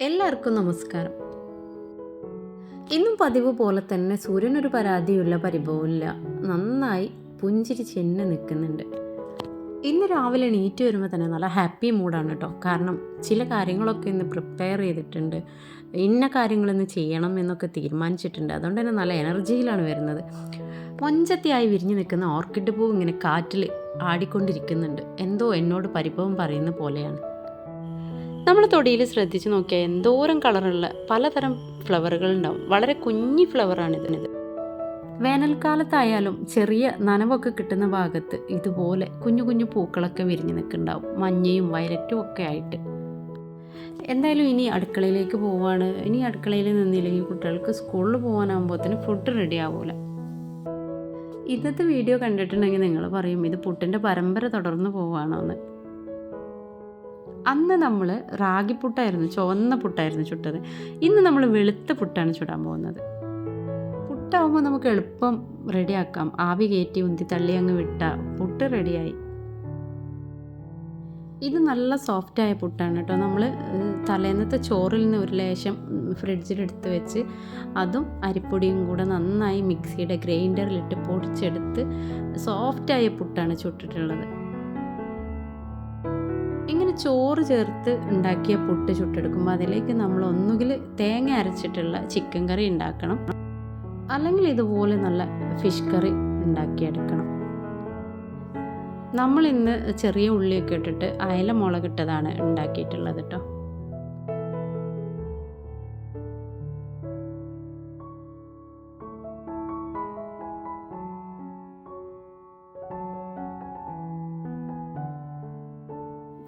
എല്ലാവർക്കും നമസ്കാരം. ഇന്നും പതിവ് പോലെ തന്നെ സൂര്യനൊരു പരാതിയുള്ള പരിഭവമില്ല നന്നായി പുഞ്ചിരി ചെന്ന് നിൽക്കുന്നുണ്ട്. ഇന്ന് രാവിലെ എണീറ്റ് വരുമ്പോൾ തന്നെ നല്ല ഹാപ്പി മൂഡാണ് കേട്ടോ. കാരണം ചില കാര്യങ്ങളൊക്കെ ഇന്ന് പ്രിപ്പയർ ചെയ്തിട്ടുണ്ട്. ഇന്ന കാര്യങ്ങളിന്ന് ചെയ്യണം എന്നൊക്കെ തീരുമാനിച്ചിട്ടുണ്ട്. അതുകൊണ്ട് തന്നെ നല്ല എനർജിയിലാണ് വരുന്നത്. പൊഞ്ചത്തിയായി വിരിഞ്ഞു നിൽക്കുന്ന ഓർക്കിഡ് പൂ ഇങ്ങനെ കാറ്റിൽ ആടിക്കൊണ്ടിരിക്കുന്നുണ്ട്. എന്തോ എന്നോട് പരിഭവം പറയുന്ന പോലെയാണ്. നമ്മൾ തൊടിയിൽ ശ്രദ്ധിച്ച് നോക്കിയാൽ എന്തോരം കളറുള്ള പലതരം ഫ്ലവറുകൾ ഉണ്ടാവും. വളരെ കുഞ്ഞി ഫ്ലവറാണ് ഇതിനിത് വേനൽക്കാലത്തായാലും ചെറിയ നനവൊക്കെ കിട്ടുന്ന ഭാഗത്ത് ഇതുപോലെ കുഞ്ഞു കുഞ്ഞു പൂക്കളൊക്കെ വിരിഞ്ഞു നിൽക്കുന്നുണ്ടാവും. മഞ്ഞയും വയലറ്റും ഒക്കെ ആയിട്ട്. എന്തായാലും ഇനി അടുക്കളയിലേക്ക് പോവാണ്. ഇനി അടുക്കളയിൽ നിന്നില്ലെങ്കിൽ കുട്ടികൾക്ക് സ്കൂളിൽ പോകാനാകുമ്പോഴത്തേന് ഫുഡ് റെഡി ആവൂല. ഇന്നത്തെ വീഡിയോ കണ്ടിട്ടുണ്ടെങ്കിൽ നിങ്ങൾ പറയും ഇത് പുട്ടിന്റെ പരമ്പര തുടർന്ന് പോവുകയാണോ എന്ന് അന്ന് നമ്മൾ റാഗി പുട്ടായിരുന്നു ചുവന്ന പുട്ടായിരുന്നു ചുട്ടത്. ഇന്ന് നമ്മൾ വെളുത്ത പുട്ടാണ് ചുടാൻ പോകുന്നത്. പുട്ടാവുമ്പോൾ നമുക്ക് എളുപ്പം റെഡിയാക്കാം. ആവി കയറ്റി ഉന്തി തള്ളി അങ്ങ് വിട്ട പുട്ട് റെഡിയായി. ഇത് നല്ല സോഫ്റ്റായ പുട്ടാണ് കേട്ടോ. നമ്മൾ തലേന്നത്തെ ചോറിൽ നിന്ന് ഒരു ലേശം ഫ്രിഡ്ജിലെടുത്ത് വെച്ച് അതും അരിപ്പൊടിയും കൂടെ നന്നായി മിക്സിയുടെ ഗ്രൈൻഡറിലിട്ട് പൊടിച്ചെടുത്ത് സോഫ്റ്റായ പുട്ടാണ് ചുട്ടിട്ടുള്ളത്. ചോറ് ചേർത്ത് ഉണ്ടാക്കിയ പുട്ട് ചുട്ടെടുക്കുമ്പോൾ അതിലേക്ക് നമ്മൾ ഒന്നുകിൽ തേങ്ങ അരച്ചിട്ടുള്ള ചിക്കൻ കറി ഉണ്ടാക്കണം. അല്ലെങ്കിൽ ഇതുപോലെ നല്ല ഫിഷ് കറി ഉണ്ടാക്കിയെടുക്കണം. നമ്മൾ ഇന്ന് ചെറിയ ഉള്ളിയൊക്കെ ഇട്ടിട്ട് അയല മുളകിട്ടതാണ് ഉണ്ടാക്കിയിട്ടുള്ളത് കേട്ടോ.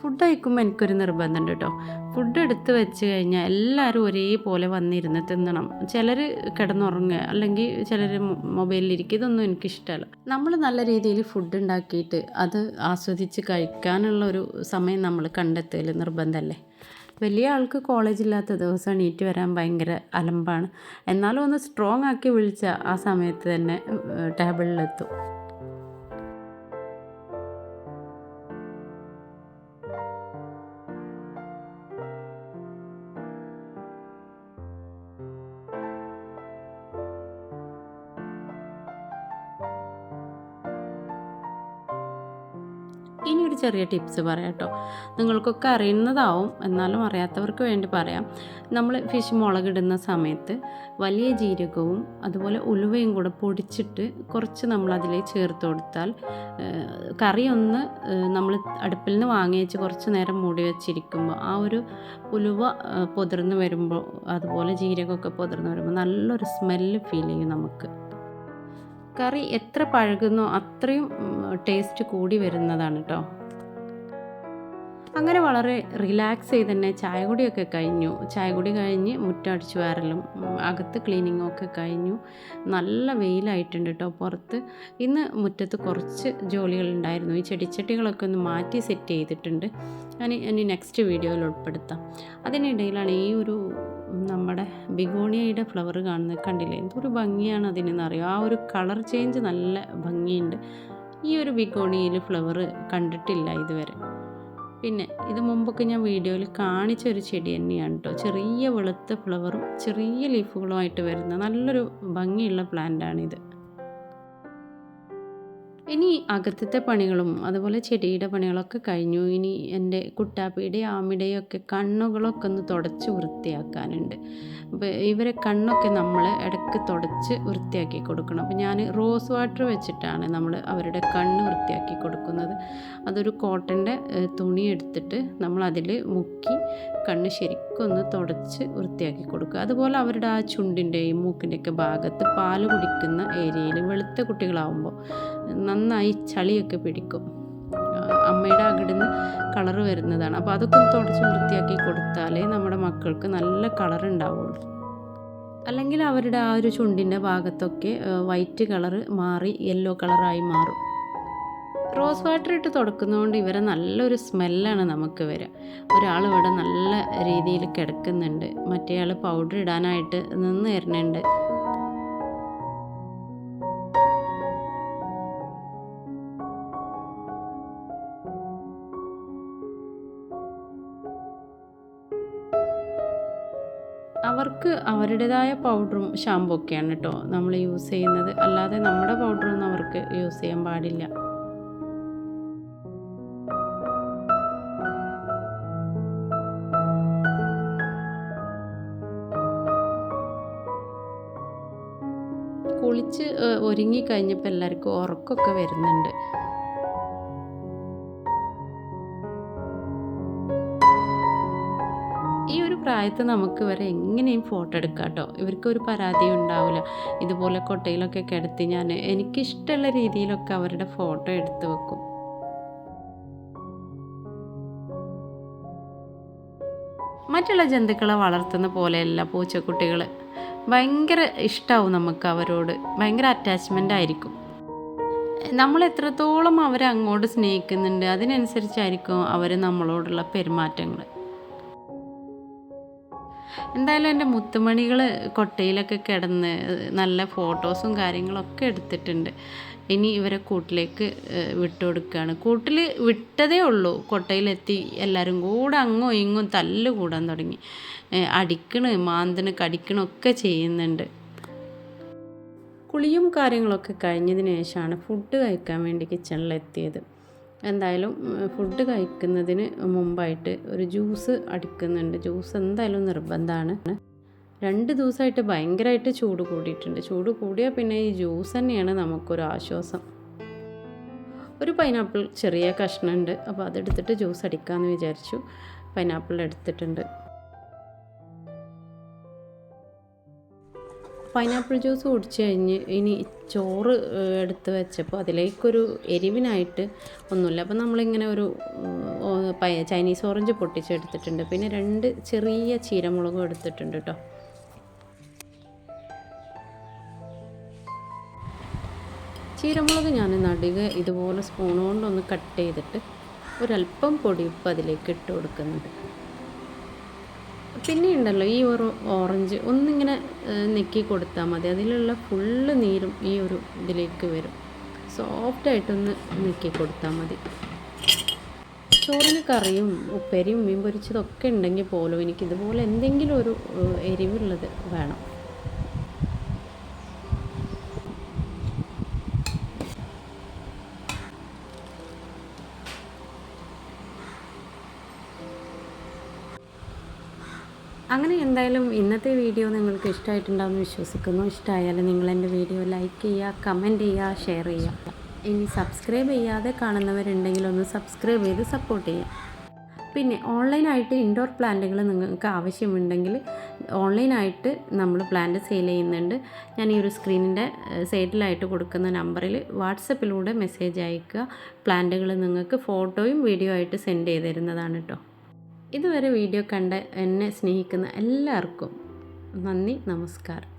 ഫുഡ് കഴിക്കുമ്പോൾ എനിക്കൊരു നിർബന്ധമുണ്ട് കേട്ടോ. ഫുഡ് എടുത്ത് വെച്ച് കഴിഞ്ഞാൽ എല്ലാവരും ഒരേപോലെ വന്നിരുന്ന് തിന്നണം. ചിലർ കിടന്നുറങ്ങുക അല്ലെങ്കിൽ ചിലർ മൊബൈലിലിരിക്കുക ഇതൊന്നും എനിക്കിഷ്ടമല്ല. നമ്മൾ നല്ല രീതിയിൽ ഫുഡ് ഉണ്ടാക്കിയിട്ട് അത് ആസ്വദിച്ച് കഴിക്കാനുള്ള ഒരു സമയം നമ്മൾ കണ്ടെത്തൽ നിർബന്ധമല്ലേ വലിയ ആൾക്ക് കോളേജ് ഇല്ലാത്ത ദിവസം എണീറ്റ് വരാൻ ഭയങ്കര അലമ്പാണ്. എന്നാലും ഒന്ന് സ്ട്രോങ് ആക്കി വിളിച്ചാൽ ആ സമയത്ത് തന്നെ ടേബിളിലെത്തും ഇനി ഒരു ചെറിയ ടിപ്സ് പറയാം കേട്ടോ. നിങ്ങൾക്കൊക്കെ അറിയുന്നതാവും എന്നാലും അറിയാത്തവർക്ക് വേണ്ടി പറയാം. നമ്മൾ ഫിഷ് മുളകിടുന്ന സമയത്ത് വലിയ ജീരകവും അതുപോലെ ഉലുവയും കൂടെ പൊടിച്ചിട്ട് കുറച്ച് നമ്മൾ അതിൽ ചേർത്ത് കൊടുത്താൽ കറി ഒന്ന് നമ്മൾ അടുപ്പിൽ നിന്ന് വാങ്ങി വെച്ച് കുറച്ച് നേരം മൂടി വെച്ചിരിക്കുമ്പോൾ ആ ഒരു ഉലുവ പൊതിർന്ന് വരുമ്പോൾ അതുപോലെ ജീരകമൊക്കെ പൊതിർന്ന് വരുമ്പോൾ നല്ലൊരു സ്മെല്ല് ഫീൽ ചെയ്യും നമുക്ക്. കറി എത്ര പഴകുന്നോ അത്രയും ടേസ്റ്റ് കൂടി വരുന്നതാണ് കേട്ടോ അങ്ങനെ വളരെ റിലാക്സ് ചെയ്ത് തന്നെ ചായ കുടിയൊക്കെ കഴിഞ്ഞു. ചായ കുടി കഴിഞ്ഞ് മുറ്റടിച്ചു വാരലും അകത്ത് ക്ലീനിങ്ങും ഒക്കെ കഴിഞ്ഞു. നല്ല വെയിലായിട്ടുണ്ട് കേട്ടോ പുറത്ത്. ഇന്ന് മുറ്റത്ത് കുറച്ച് ജോലികളുണ്ടായിരുന്നു ഈ ചെടിച്ചട്ടികളൊക്കെ ഒന്ന് മാറ്റി സെറ്റ് ചെയ്തിട്ടുണ്ട്. ഞാൻ ഇനി നെക്സ്റ്റ് വീഡിയോയിൽ ഉൾപ്പെടുത്താം. അതിനിടയിലാണ് ഈ ഒരു നമ്മുടെ ബിഗോണിയയുടെ ഫ്ലവർ കാണുന്നത് കണ്ടില്ലേ? എന്തൊരു ഭംഗിയാണ് അതിനെന്നറിയോ? ആ ഒരു കളർ ചേഞ്ച് നല്ല ഭംഗിയുണ്ട്. ഈ ഒരു ബിഗോണിയയിൽ ഫ്ലവർ കണ്ടിട്ടില്ല ഇതുവരെ. പിന്നെ ഇത് മുമ്പൊക്കെ ഞാൻ വീഡിയോയിൽ കാണിച്ച ഒരു ചെടി തന്നെയാണ് കേട്ടോ ചെറിയ വെളുത്ത ഫ്ലവറും ചെറിയ ലീഫുകളുമായിട്ട് വരുന്ന നല്ലൊരു ഭംഗിയുള്ള പ്ലാന്റാണിത് ഇനി അകത്തത്തെ പണികളും അതുപോലെ ചെടിയുടെ പണികളൊക്കെ കഴിഞ്ഞു. ഇനി എന്റെ കുട്ടാപ്പിയുടെയും ആമിടെയും ഒക്കെ കണ്ണുകളൊക്കെ ഒന്ന് തുടച്ച് വൃത്തിയാക്കാനുണ്ട്. അപ്പോൾ ഇവരെ കണ്ണൊക്കെ നമ്മൾ ഇടയ്ക്ക് തുടച്ച് വൃത്തിയാക്കി കൊടുക്കണം. അപ്പോൾ ഞാൻ റോസ് വാട്ടർ വെച്ചിട്ടാണ് നമ്മൾ അവരുടെ കണ്ണ് വൃത്തിയാക്കി കൊടുക്കുന്നത്. അതൊരു കോട്ടന്റെ തുണി എടുത്തിട്ട് നമ്മൾ അതിൽ മുക്കി കണ്ണ് ശരിക്കും ഒന്ന് തുടച്ച് വൃത്തിയാക്കി കൊടുക്കുക. അതുപോലെ അവരുടെ ആ ചുണ്ടിന്റെയും മൂക്കിന്റെയൊക്കെ ഭാഗത്ത് പാൽ കുടിക്കുന്ന ഏരിയയിൽ വെളുത്ത കുട്ടികളാവുമ്പോൾ നന്നായി ചളിയൊക്കെ പിടിക്കും. അമ്മയുടെ അകിടുന്ന് കളർ വരുന്നതാണ്. അപ്പോൾ അതൊക്കെ തുടച്ച് വൃത്തിയാക്കി കൊടുത്താലേ നമ്മുടെ മക്കൾക്ക് നല്ല കളർ ഉണ്ടാവുള്ളൂ. അല്ലെങ്കിൽ അവരുടെ ആ ഒരു ചുണ്ടിന്റെ ഭാഗത്തൊക്കെ വൈറ്റ് കളറ് മാറി യെല്ലോ കളറായി മാറും. റോസ് വാട്ടർ ഇട്ട് തുടക്കുന്നതുകൊണ്ട് ഇവരെ നല്ലൊരു സ്മെല്ലാണ് നമുക്ക് വരിക ഒരാൾ ഇവിടെ നല്ല രീതിയിൽ കിടക്കുന്നുണ്ട്. മറ്റേ ആൾ പൗഡർ ഇടാനായിട്ട് നിന്ന് തരുന്നുണ്ട് അവർക്ക് അവരുടേതായ പൗഡറും ഷാമ്പു ഒക്കെയാണ് കേട്ടോ നമ്മൾ യൂസ് ചെയ്യുന്നത്. അല്ലാതെ നമ്മുടെ പൗഡറൊന്നും അവർക്ക് യൂസ് ചെയ്യാൻ പാടില്ല. കുളിച്ച് ഒരുങ്ങി കഴിഞ്ഞപ്പോൾ എല്ലാവർക്കും ഉറക്കമൊക്കെ വരുന്നുണ്ട്. ഈ ഒരു പ്രായത്തിൽ നമുക്ക് ഇവരെ എങ്ങനെയും ഫോട്ടോ എടുക്കാം കേട്ടോ. ഇവർക്കൊരു പരാതി ഉണ്ടാവില്ല. ഇതുപോലെ കൊട്ടയിലൊക്കെ കിടത്തി ഞാൻ എനിക്കിഷ്ടമുള്ള രീതിയിലൊക്കെ അവരുടെ ഫോട്ടോ എടുത്തു വെക്കും. മറ്റുള്ള ജന്തുക്കളെ വളർത്തുന്ന പോലെയല്ല പൂച്ചക്കുട്ടികൾ. ഭയങ്കര ഇഷ്ടമാവും നമുക്ക് അവരോട്. ഭയങ്കര അറ്റാച്ച്മെന്റ് ആയിരിക്കും. നമ്മൾ എത്രത്തോളം അവരെ അങ്ങോട്ട് സ്നേഹിക്കുന്നുണ്ട് അതിനനുസരിച്ചായിരിക്കും അവർ നമ്മളോടുള്ള പെരുമാറ്റങ്ങൾ. എന്തായാലും എന്റെ മുത്തുമണികൾ കൊട്ടയിലൊക്കെ കിടന്ന് നല്ല ഫോട്ടോസും കാര്യങ്ങളൊക്കെ എടുത്തിട്ടുണ്ട്. ഇനി ഇവരെ കൂട്ടിലേക്ക് വിട്ടു കൊടുക്കുകയാണ് കൂട്ടിൽ വിട്ടതേ ഉള്ളൂ. കൊട്ടയിലെത്തി എല്ലാവരും കൂടെ അങ്ങോ ഇങ്ങും തല്ല് കൂടാൻ തുടങ്ങി. അടിക്കണ് മാന്തിന് കടിക്കണൊക്കെ ചെയ്യുന്നുണ്ട്. കുളിയും കാര്യങ്ങളൊക്കെ കഴിഞ്ഞതിന് ശേഷമാണ് ഫുഡ് കഴിക്കാൻ വേണ്ടി കിച്ചണിലെത്തിയത് എന്തായാലും ഫുഡ് കഴിക്കുന്നതിന് മുമ്പായിട്ട് ഒരു ജ്യൂസ് അടിക്കുന്നുണ്ട്. ജ്യൂസ് എന്തായാലും നിർബന്ധമാണ്. രണ്ട് ദിവസമായിട്ട് ഭയങ്കരമായിട്ട് ചൂട് കൂടിയിട്ടുണ്ട്. ചൂട് കൂടിയാൽ പിന്നെ ഈ ജ്യൂസ് തന്നെയാണ് നമുക്കൊരു ആശ്വാസം. ഒരു പൈനാപ്പിൾ ചെറിയ കഷ്ണമുണ്ട്. അപ്പോൾ അതെടുത്തിട്ട് ജ്യൂസ് അടിക്കാമെന്ന് വിചാരിച്ചു. പൈനാപ്പിൾ എടുത്തിട്ടുണ്ട്. പൈനാപ്പിൾ ജ്യൂസ് കുടിച്ച് കഴിഞ്ഞ് ഇനി ചോറ് എടുത്ത് വെച്ചപ്പോൾ അതിലേക്കൊരു എരിവിനായിട്ട് ഒന്നുമില്ല. അപ്പോൾ നമ്മളിങ്ങനെ ഒരു ചൈനീസ് ഓറഞ്ച് പൊട്ടിച്ചെടുത്തിട്ടുണ്ട്. പിന്നെ രണ്ട് ചെറിയ ചീരമുളകും എടുത്തിട്ടുണ്ട് കേട്ടോ. ചീരമുളക് ഞാൻ നടുക ഇതുപോലെ സ്പൂൺ കൊണ്ടൊന്ന് കട്ട് ചെയ്തിട്ട് ഒരല്പം പൊടിയുപ്പ് അതിലേക്ക് ഇട്ട് കൊടുക്കുന്നുണ്ട്. പിന്നെ ഉണ്ടല്ലോ ഈ ഒരു ഓറഞ്ച് ഒന്നിങ്ങനെ നെക്കി കൊടുത്താൽ മതി. അതിലുള്ള ഫുള്ള് നീരും ഈ ഒരു ഇതിലേക്ക് വരും. സോഫ്റ്റായിട്ടൊന്ന് നെക്കി കൊടുത്താൽ മതി. ചോറിന് കറിയും ഉപ്പേരിയും മീൻ പൊരിച്ചതൊക്കെ ഉണ്ടെങ്കിൽ പോലും എനിക്കിതുപോലെ എന്തെങ്കിലും ഒരു എരിവുള്ളത് വേണം. അങ്ങനെ എന്തായാലും ഇന്നത്തെ വീഡിയോ നിങ്ങൾക്ക് ഇഷ്ടമായിട്ടുണ്ടാകുമെന്ന് വിശ്വസിക്കുന്നു. ഇഷ്ടമായാലും നിങ്ങൾ എന്റെ വീഡിയോ ലൈക്ക് ചെയ്യുക കമന്റ് ചെയ്യുക ഷെയർ ചെയ്യുക. ഇനി സബ്സ്ക്രൈബ് ചെയ്യാതെ കാണുന്നവരുണ്ടെങ്കിൽ ഒന്ന് സബ്സ്ക്രൈബ് ചെയ്ത് സപ്പോർട്ട് ചെയ്യുക. പിന്നെ ഓൺലൈനായിട്ട് ഇൻഡോർ പ്ലാന്റുകൾ നിങ്ങൾക്ക് ആവശ്യമുണ്ടെങ്കിൽ ഓൺലൈനായിട്ട് നമ്മൾ പ്ലാന്റ് സെയിൽ ചെയ്യുന്നുണ്ട്. ഞാൻ ഈ ഒരു സ്ക്രീനിന്റെ സൈഡിലായിട്ട് കൊടുക്കുന്ന നമ്പറിൽ വാട്സപ്പിലൂടെ മെസ്സേജ് അയക്കുക പ്ലാന്റുകൾ നിങ്ങൾക്ക് ഫോട്ടോയും വീഡിയോ ആയിട്ട് സെൻഡ് ചെയ്തിരുന്നതാണ് കേട്ടോ ഇതുവരെ വീഡിയോ കണ്ട് എന്നെ സ്നേഹിക്കുന്ന എല്ലാവർക്കും നന്ദി നമസ്കാരം.